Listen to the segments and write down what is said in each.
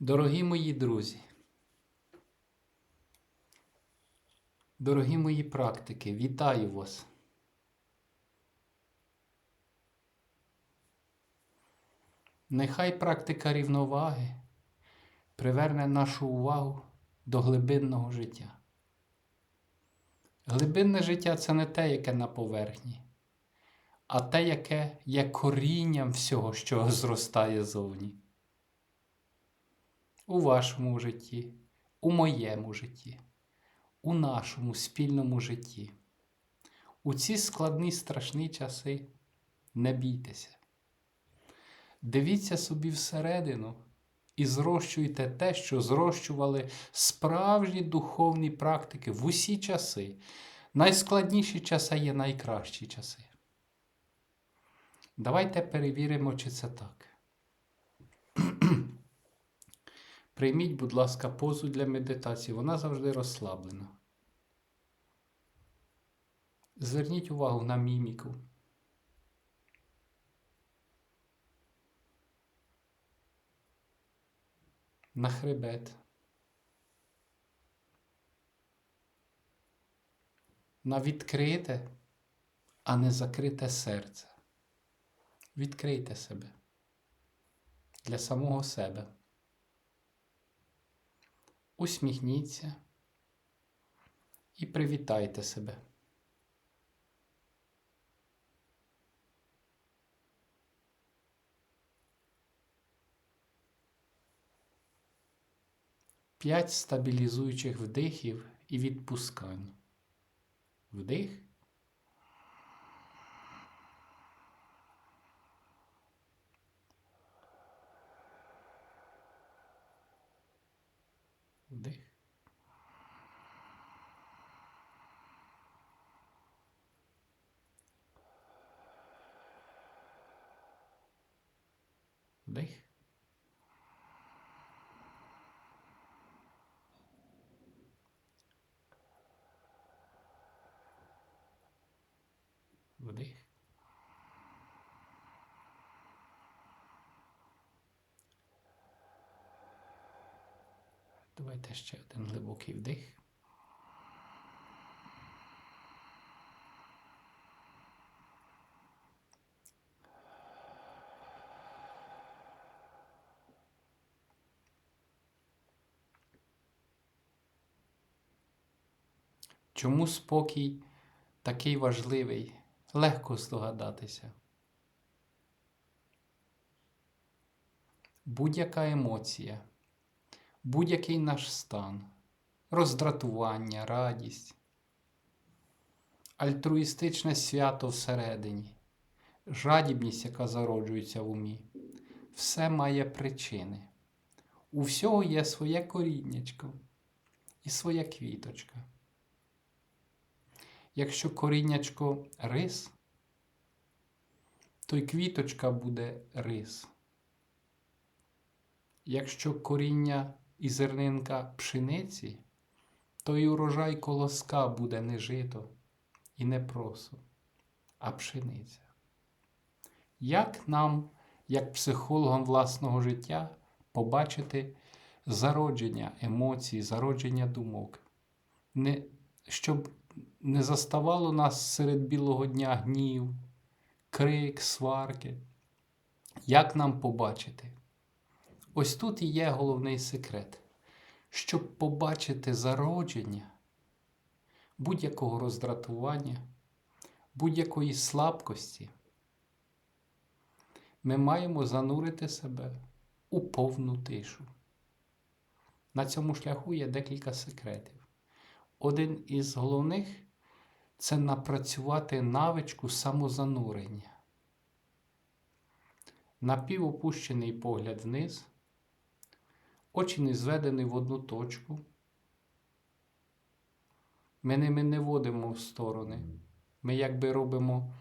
Дорогі мої друзі, дорогі мої практики, вітаю вас. Нехай практика рівноваги приверне нашу увагу до глибинного життя. Глибинне життя це не те, яке на поверхні, а те, яке є корінням всього, що зростає зовні у вашому житті, у моєму житті, у нашому спільному житті. У ці складні страшні часи не бійтеся. Дивіться собі всередину і зрощуйте те, що зрощували справжні духовні практики в усі часи. Найскладніші часи є найкращі часи. Давайте перевіримо, чи це так. Прийміть, будь ласка, позу для медитації, вона завжди розслаблена. Зверніть увагу на міміку. На хребет. На відкрите, а не закрите серце. Відкрийте себе для самого себе. Усміхніться і привітайте себе. П'ять стабілізуючих вдихів і відпускань. Вдих. Вдих. Вдих. Вдих. Давайте ще один глибокий вдих. Чому спокій такий важливий? Легко здогадатися. Будь-яка емоція, будь-який наш стан, роздратування, радість, альтруїстичне свято всередині, жадібність, яка зароджується в умі, все має причини. У всього є своє коріннячко і своя квіточка. Якщо коріннячко рис, то й квіточка буде рис. Якщо коріння і зернинка пшениці, то й урожай колоска буде не жито і не просо, а пшениця. Як нам, як психологам власного життя, побачити зародження емоцій, зародження думок, не, щоб не заставало нас серед білого дня гнів, крик, сварки. Як нам побачити? Ось тут і є головний секрет. Щоб побачити зародження будь-якого роздратування, будь-якої слабкості, ми маємо занурити себе у повну тишу. На цьому шляху є декілька секретів. Один із головних це напрацювати навичку самозанурення. Напівопущений погляд вниз, очі не зведені в одну точку. Ми ними не водимо в сторони. Ми якби робимо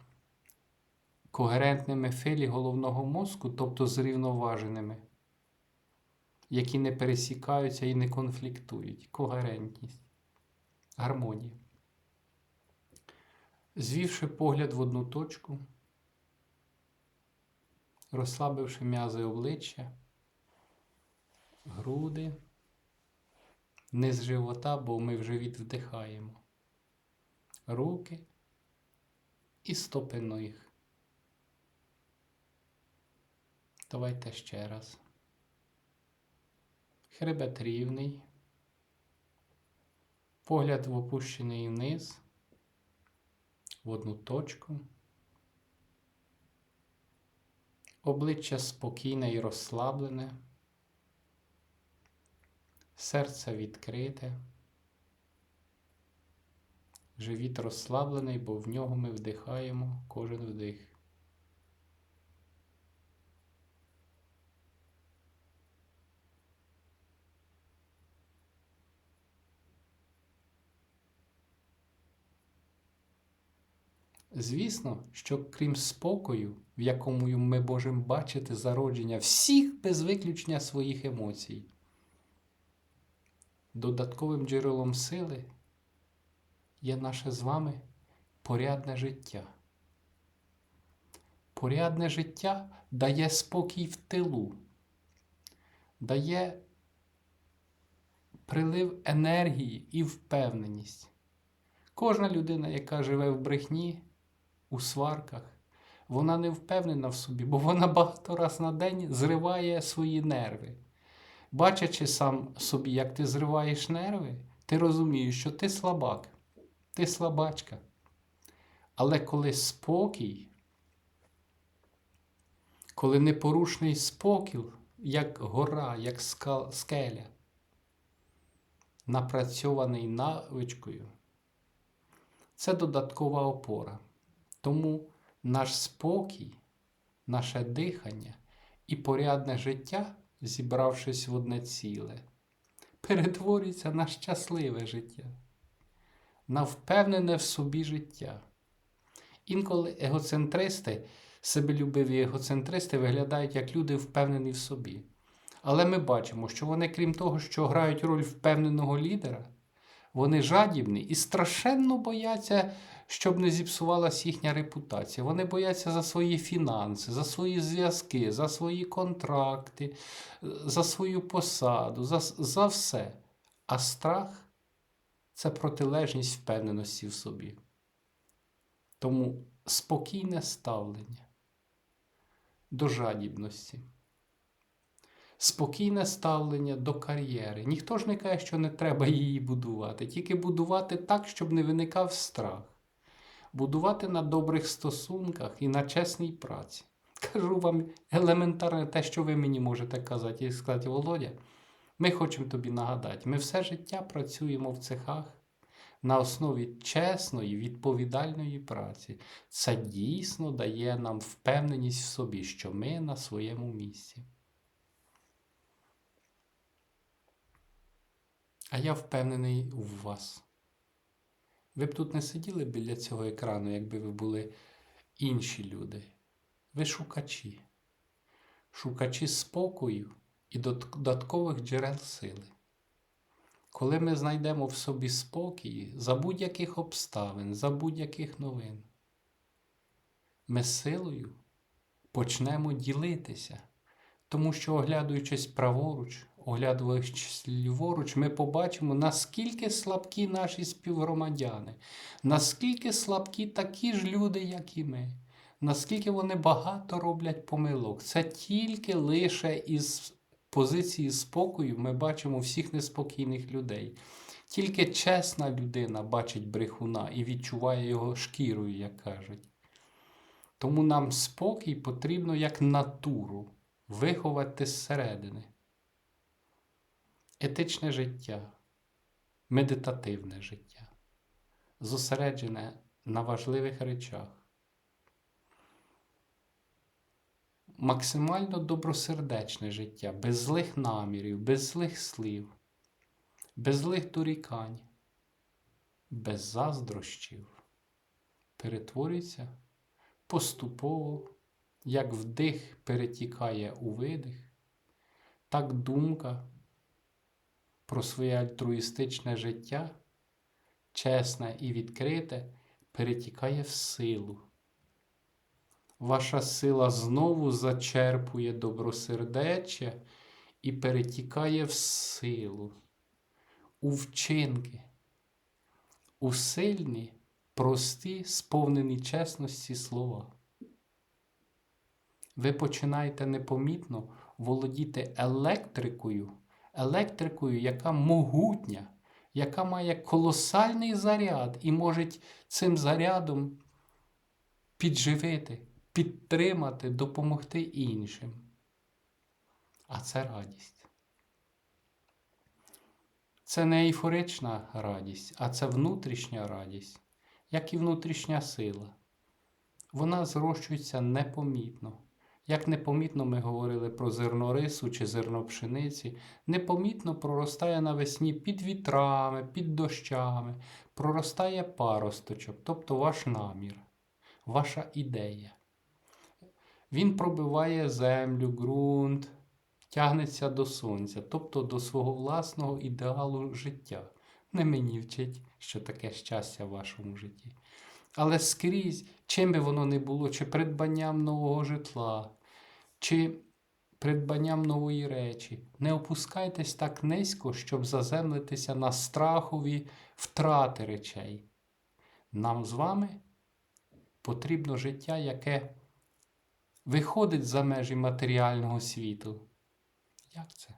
когерентними филі головного мозку, тобто зрівноваженими, які не пересікаються і не конфліктують. Когерентність гармонія. Звівши погляд в одну точку, розслабивши м'язи обличчя, груди, низ живота, бо ми в живіт вдихаємо. Руки і стопи ніг. Давайте ще раз. Хребет рівний. Погляд в опущений вниз, в одну точку. Обличчя спокійне і розслаблене. Серце відкрите. Живіт розслаблений, бо в нього ми вдихаємо кожен вдих. Звісно, що крім спокою, в якому ми можемо бачити зародження всіх без виключення своїх емоцій, додатковим джерелом сили є наше з вами порядне життя. Порядне життя дає спокій в тилу, дає прилив енергії і впевненість. Кожна людина, яка живе в брехні, у сварках, вона не впевнена в собі, бо вона багато раз на день зриває свої нерви. Бачачи сам собі, як ти зриваєш нерви, ти розумієш, що ти слабак, ти слабачка. Але коли спокій, коли непорушний спокій, як гора, як скеля, напрацьований навичкою, це додаткова опора. Тому наш спокій, наше дихання і порядне життя, зібравшись в одне ціле, перетворюється на щасливе життя, на впевнене в собі життя. Інколи егоцентристи, себелюбиві егоцентристи виглядають як люди впевнені в собі. Але ми бачимо, що вони, крім того, що грають роль впевненого лідера, вони жадібні і страшенно бояться щоб не зіпсувалась їхня репутація. Вони бояться за свої фінанси, за свої зв'язки, за свої контракти, за свою посаду, за, за все. А страх це протилежність впевненості в собі. Тому спокійне ставлення до жадібності. Спокійне ставлення до кар'єри. Ніхто ж не каже, що не треба її будувати, тільки будувати так, щоб не виникав страх будувати на добрих стосунках і на чесній праці. Кажу вам елементарне те, що ви мені можете казати, і сказати, Володя, ми хочемо тобі нагадати, ми все життя працюємо в цехах на основі чесної, відповідальної праці. Це дійсно дає нам впевненість в собі, що ми на своєму місці. А я впевнений у вас. Ви б тут не сиділи біля цього екрану, якби ви були інші люди. Ви шукачі, шукачі спокою і додаткових джерел сили. Коли ми знайдемо в собі спокій за будь-яких обставин, за будь-яких новин, ми силою почнемо ділитися, тому що, оглядуючись праворуч, оглядуючись ліворуч, ми побачимо, наскільки слабкі наші співгромадяни, наскільки слабкі такі ж люди, як і ми, наскільки вони багато роблять помилок. Це тільки лише із позиції спокою ми бачимо всіх неспокійних людей. Тільки чесна людина бачить брехуна і відчуває його шкірою, як кажуть. Тому нам спокій потрібно як натуру виховати зсередини етичне життя, медитативне життя, зосереджене на важливих речах, максимально добросердечне життя, без злих намірів, без злих слів, без злих дорікань, без заздрощів, перетворюється поступово, як вдих перетікає у видих, так думка про своє альтруїстичне життя, чесне і відкрите, перетікає в силу. Ваша сила знову зачерпує добросердече і перетікає в силу, у вчинки, у сильні, прості, сповнені чесності слова. Ви починаєте непомітно володіти електрикою, електрикою, яка могутня, яка має колосальний заряд і може цим зарядом підживити, підтримати, допомогти іншим. А це радість. Це не ейфорична радість, а це внутрішня радість, як і внутрішня сила. Вона зрощується непомітно. Як непомітно ми говорили про зерно рису чи зерно пшениці, непомітно проростає навесні під вітрами, під дощами, проростає паросточок, тобто ваш намір, ваша ідея. Він пробиває землю, ґрунт, тягнеться до сонця, тобто до свого власного ідеалу життя. Не мені вчить, що таке щастя в вашому житті. Але скрізь, чим би воно не було, чи придбанням нового житла, чи придбанням нової речі, не опускайтесь так низько, щоб заземлитися на страхові втрати речей. Нам з вами потрібно життя, яке виходить за межі матеріального світу. Як це?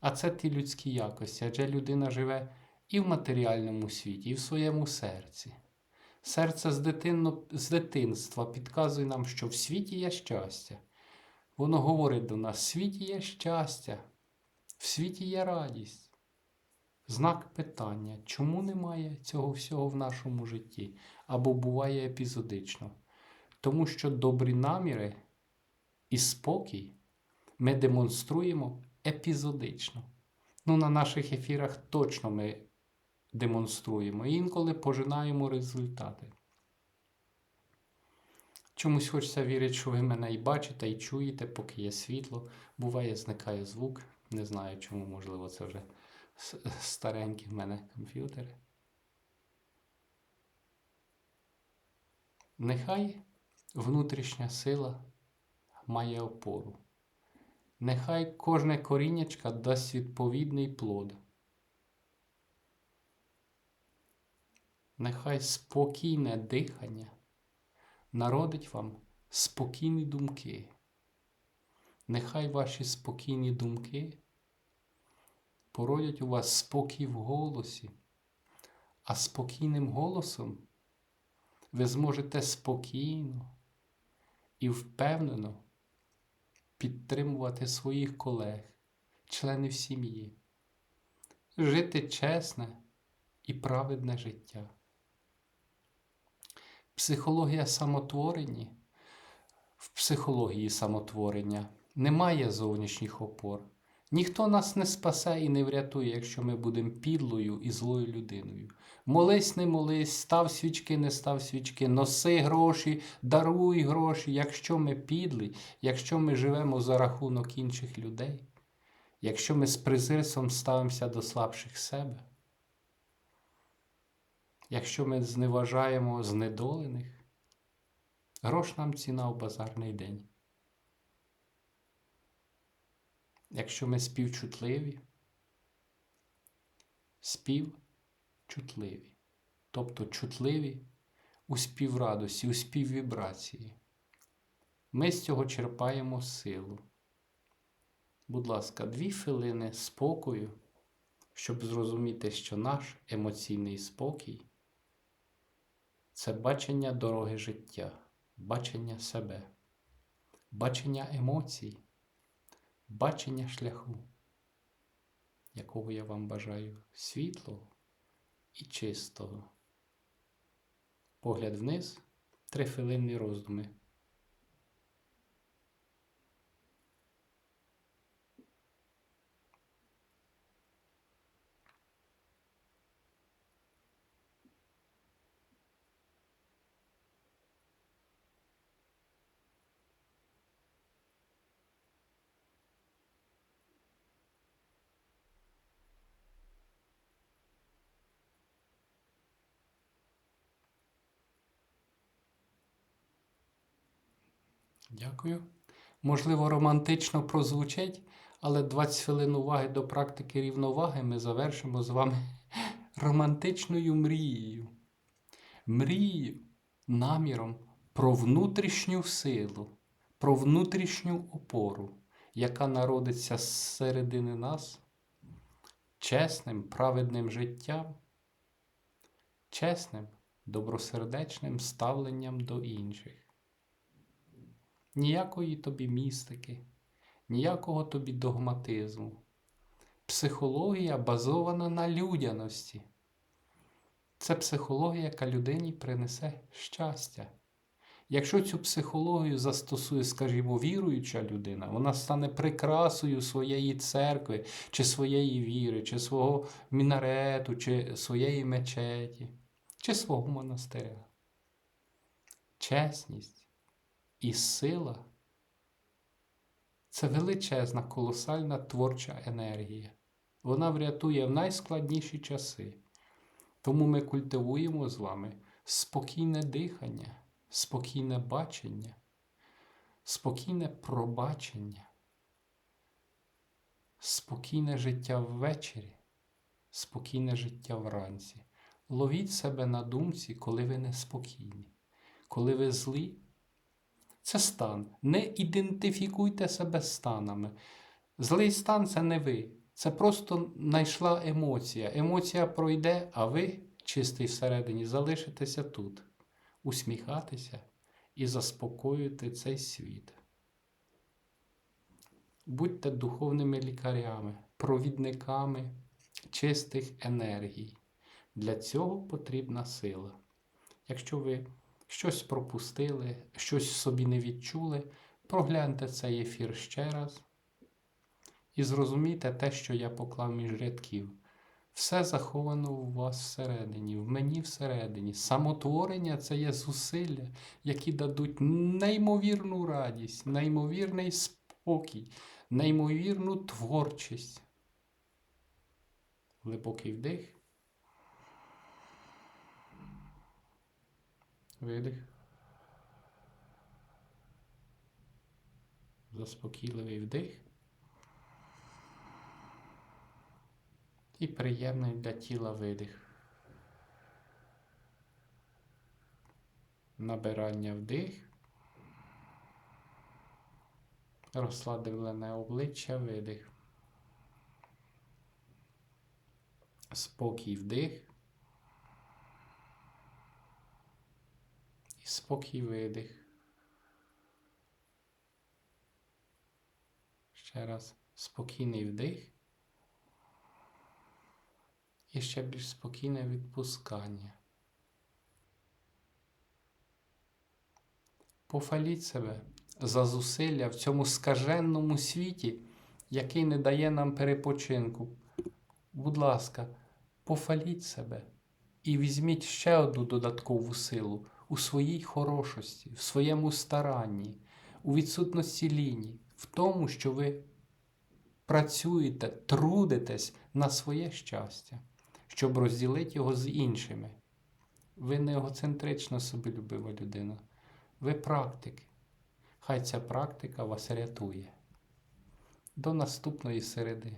А це ті людські якості, адже людина живе і в матеріальному світі, і в своєму серці. Серце з, дитинно, з дитинства підказує нам, що в світі є щастя. Воно говорить до нас: в світі є щастя, в світі є радість. Знак питання, чому немає цього всього в нашому житті або буває епізодично? Тому що добрі наміри і спокій ми демонструємо епізодично. Ну, на наших ефірах точно ми демонструємо. І інколи пожинаємо результати. Чомусь хочеться вірити, що ви мене і бачите, і чуєте, поки є світло. Буває, зникає звук. Не знаю чому, можливо, це вже старенькі в мене комп'ютери. Нехай внутрішня сила має опору. Нехай кожне коріннячка дасть відповідний плод. Нехай спокійне дихання народить вам спокійні думки. Нехай ваші спокійні думки породять у вас спокій в голосі, а спокійним голосом ви зможете спокійно і впевнено підтримувати своїх колег, членів сім'ї, жити чесне і праведне життя. Психологія самотворення. В психології самотворення немає зовнішніх опор. Ніхто нас не спасе і не врятує, якщо ми будемо підлою і злою людиною. Молись, не молись, став свічки, не став свічки, носи гроші, даруй гроші, якщо ми підлі, якщо ми живемо за рахунок інших людей, якщо ми з презирством ставимося до слабших себе, якщо ми зневажаємо знедолених, грош нам ціна в базарний день. Якщо ми співчутливі, співчутливі, тобто чутливі у співрадості, у співвібрації, ми з цього черпаємо силу. Будь ласка, дві хвилини спокою, щоб зрозуміти, що наш емоційний спокій це бачення дороги життя, бачення себе, бачення емоцій бачення шляху, якого я вам бажаю світлого і чистого. Погляд вниз, три хвилинні роздуми. Дякую. Можливо, романтично прозвучить, Але 20 хвилин уваги до практики рівноваги ми завершимо з вами романтичною мрією. Мрією, наміром про внутрішню силу, про внутрішню опору, яка народиться зсередини нас чесним, праведним життям, чесним, добросердечним ставленням до інших. Ніякої тобі містики, ніякого тобі догматизму. Психологія базована на людяності. Це психологія, яка людині принесе щастя. Якщо цю психологію застосує, скажімо, віруюча людина, вона стане прикрасою своєї церкви, чи своєї віри, чи свого мінарету, чи своєї мечеті, чи свого монастиря. Чесність і сила це величезна, колосальна творча енергія. Вона врятує в найскладніші часи. Тому ми культивуємо з вами спокійне дихання, спокійне бачення, спокійне пробачення, спокійне життя ввечері, спокійне життя вранці. Ловіть себе на думці, коли ви неспокійні, коли ви злі. Це стан. Не ідентифікуйте себе станами. Злий стан це не ви. Це просто знайшла емоція. Емоція пройде, а ви, чистий всередині, залишитеся тут, усміхатися і заспокоювати цей світ. Будьте духовними лікарями, провідниками чистих енергій. Для цього потрібна сила. Якщо ви щось пропустили, щось собі не відчули, прогляньте цей ефір ще раз. І зрозумійте те, що я поклав між рядків. Все заховано у вас всередині, в мені всередині. Самотворення це є зусилля, які дадуть неймовірну радість, неймовірний спокій, неймовірну творчість. Глибокий вдих. Видих. Заспокійливий вдих. І приємний для тіла видих. Набирання вдих. Розслаблене обличчя видих. Спокій вдих. І спокій видих. Ще раз спокійний вдих. І ще більш спокійне відпускання. Пофаліть себе за зусилля в цьому скаженному світі, який не дає нам перепочинку. Будь ласка, пофаліть себе і візьміть ще одну додаткову силу у своїй хорошості, в своєму старанні, у відсутності лінії, в тому, що ви працюєте, трудитесь на своє щастя, щоб розділити його з іншими. Ви не егоцентрично соболюбива людина, ви практик. Хай ця практика вас рятує. До наступної середи.